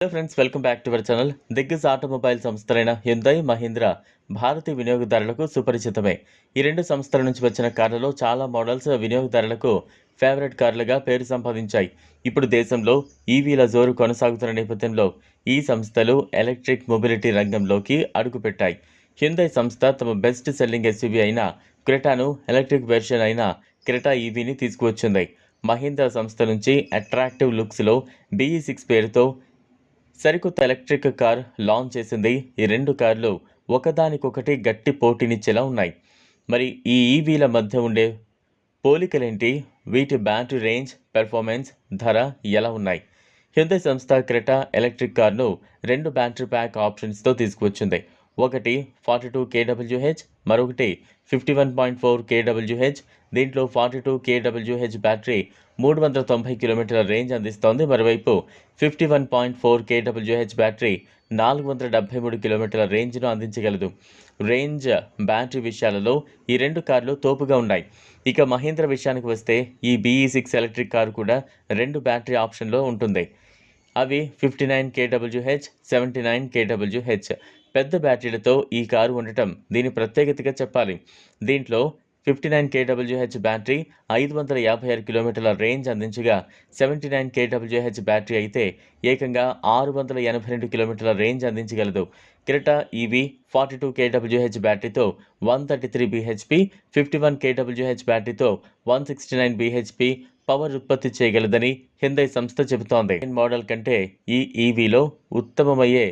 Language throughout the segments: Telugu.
Hello friends welcome back to our channel దిగ్గజ్ automobile సంస్థలైన హ్యుందై మహీంద్ర భారతీయ వినియోగదారులకు సుపరిచితమే. ఈ రెండు సంస్థల నుంచి వచ్చిన కార్లలో చాలా మోడల్స్ వినియోగదారులకు ఫేవరెట్ కార్లుగా పేరు సంపాదించాయి. ఇప్పుడు దేశంలో ఈవీల జోరు కొనసాగుతున్న నేపథ్యంలో ఈ సంస్థలు ఎలక్ట్రిక్ మొబిలిటీ రంగంలోకి అడుగుపెట్టాయి. హ్యుందై సంస్థ తమ బెస్ట్ సెల్లింగ్ ఎస్యూవీ అయిన క్రెటాను ఎలక్ట్రిక్ వెర్షన్ అయిన క్రెటా ఈవీని తీసుకువచ్చింది. మహీంద్రా సంస్థ నుంచి అట్రాక్టివ్ లుక్స్లో బీఈ సిక్స్ పేరుతో సరికొత్త ఎలక్ట్రిక్ కార్ లాంచ్ చేసింది. ఈ రెండు కార్లు ఒకదానికొకటి గట్టి పోటీనిచ్చేలా ఉన్నాయి. మరి ఈ ఈవీల మధ్య ఉండే పోలికలేంటి? వీటి బ్యాటరీ రేంజ్ పెర్ఫార్మెన్స్ ధర ఎలా ఉన్నాయి? హ్యుందై సంస్థ క్రెటా ఎలక్ట్రిక్ కార్ను రెండు బ్యాటరీ ప్యాక్ ఆప్షన్స్తో తీసుకువచ్చింది. ఒకటి forty two K W H మరొకటి fifty one point four K W H. దీంట్లో ఫార్టీ టూ కేడబ్ల్యూహెచ్ బ్యాటరీ మూడు వందల తొంభై కిలోమీటర్ల రేంజ్ అందిస్తోంది. మరోవైపు fifty one point four K W H battery నాలుగు వందల డెబ్బై మూడు కిలోమీటర్ల రేంజ్ను అందించగలదు. రేంజ్ బ్యాటరీ విషయాలలో ఈ రెండు కార్లు తోపుగా ఉన్నాయి. ఇక మహీంద్ర విషయానికి వస్తే ఈ బీఈ సిక్స్ ఎలక్ట్రిక్ కారు కూడా రెండు బ్యాటరీ ఆప్షన్లో ఉంటుంది. అవి fifty nine K W H seventy nine K W H. పెద్ద బ్యాటరీలతో ఈ కారు ఉండటం దీని ప్రత్యేకతగా చెప్పాలి. దీంట్లో ఫిఫ్టీ నైన్ కేడబ్ల్యూహెచ్ బ్యాటరీ ఐదు వందల యాభై ఆరు కిలోమీటర్ల రేంజ్ అందించగా సెవెంటీ నైన్ కేడబ్ల్యూహెచ్ బ్యాటరీ అయితే ఏకంగా ఆరు వందల ఎనభై రెండు కిలోమీటర్ల రేంజ్ అందించగలదు. Creta EV forty two K W H బ్యాటరీతో one thirty three B H P fifty one K W H బ్యాటరీతో one sixty nine B H P power ఉత్పత్తి చేయగలదని హిందై సంస్థ చెబుతోంది. మోడల్ కంటే ఈ ఈవీలో ఉత్తమమయ్యే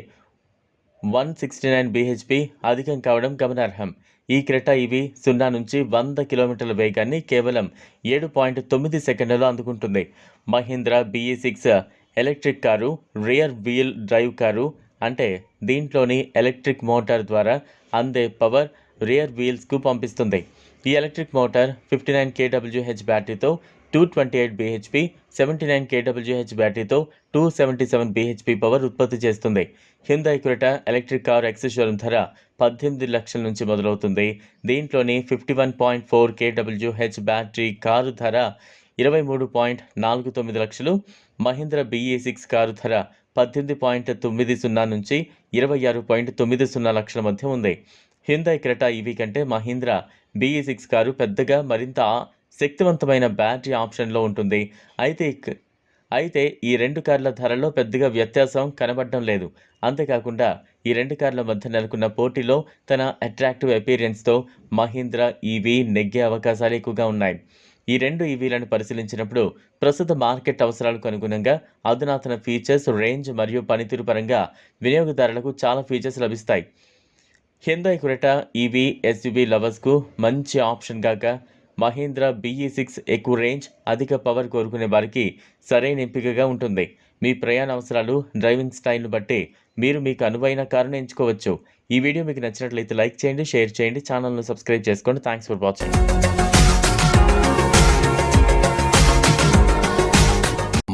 one sixty nine B H P అధికం కావడం గమనార్హం. ఈ క్రెటా ఇవి సున్నా నుంచి వంద కిలోమీటర్ల వేగాన్ని కేవలం ఏడు పాయింట్ తొమ్మిది సెకండ్లలో అందుకుంటుంది. Mahindra B E six electric car rear wheel drive car అంటే దీంట్లోని ఎలక్ట్రిక్ మోటార్ ద్వారా అందే పవర్ రియర్ వీల్స్కు పంపిస్తుంది. ఈ electric motor fifty nine K W H బ్యాటరీతో two twenty eight B H P seventy nine K W H బ్యాటరీతో two seventy seven B H P power ఉత్పత్తి చేస్తుంది. Hyundai Creta electric car ex showroom ధర పద్దెనిమిది లక్షల నుంచి మొదలవుతుంది. దీంట్లోని fifty one point four K W H battery car ధర ఇరవై మూడు పాయింట్ నాలుగు తొమ్మిది లక్షలు. మహీంద్ర బీఈ సిక్స్ కారు ధర పద్దెనిమిది పాయింట్ తొమ్మిది సున్నా నుంచి ఇరవై ఆరు పాయింట్ తొమ్మిది సున్నా లక్షల మధ్య ఉంది. హిందై క్రెటా ఈవీ కంటే మహీంద్ర బీఈ సిక్స్ కారు పెద్దగా మరింత శక్తివంతమైన బ్యాటరీ ఆప్షన్లో ఉంటుంది. అయితే ఇక్- అయితే ఈ రెండు కార్ల ధరల్లో పెద్దగా వ్యత్యాసం కనబడడం లేదు. అంతేకాకుండా ఈ రెండు కార్ల మధ్య నెలకొన్న పోటీలో తన అట్రాక్టివ్ అపీరియన్స్తో మహీంద్రా ఈవీ నెగ్గే అవకాశాలు ఎక్కువగా ఉన్నాయి. ఈ రెండు ఈవీలను పరిశీలించినప్పుడు ప్రస్తుత మార్కెట్ అవసరాలకు అనుగుణంగా అధునాతన ఫీచర్స్ రేంజ్ మరియు పనితీరు పరంగా వినియోగదారులకు చాలా ఫీచర్స్ లభిస్తాయి. హిందై క్రెటా ఈవీ ఎస్యూవీ లవర్స్కు మంచి ఆప్షన్ కాక మహీంద్రా బీఈ సిక్స్ ఎక్కువ రేంజ్ అధిక పవర్ కోరుకునే వారికి సరైన ఎంపికగా ఉంటుంది. మీ ప్రయాణ అవసరాలు డ్రైవింగ్ స్టైల్ను బట్టి మీరు మీకు అనువైన కారును ఎంచుకోవచ్చు. ఈ వీడియో మీకు నచ్చినట్లయితే లైక్ చేయండి షేర్ చేయండి ఛానల్ను సబ్స్క్రైబ్ చేసుకోండి. థ్యాంక్స్ ఫర్ వాచింగ్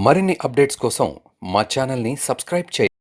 మరిన్ని అప్డేట్స్ కోసం మా ఛానల్ని సబ్స్క్రైబ్ చేయండి.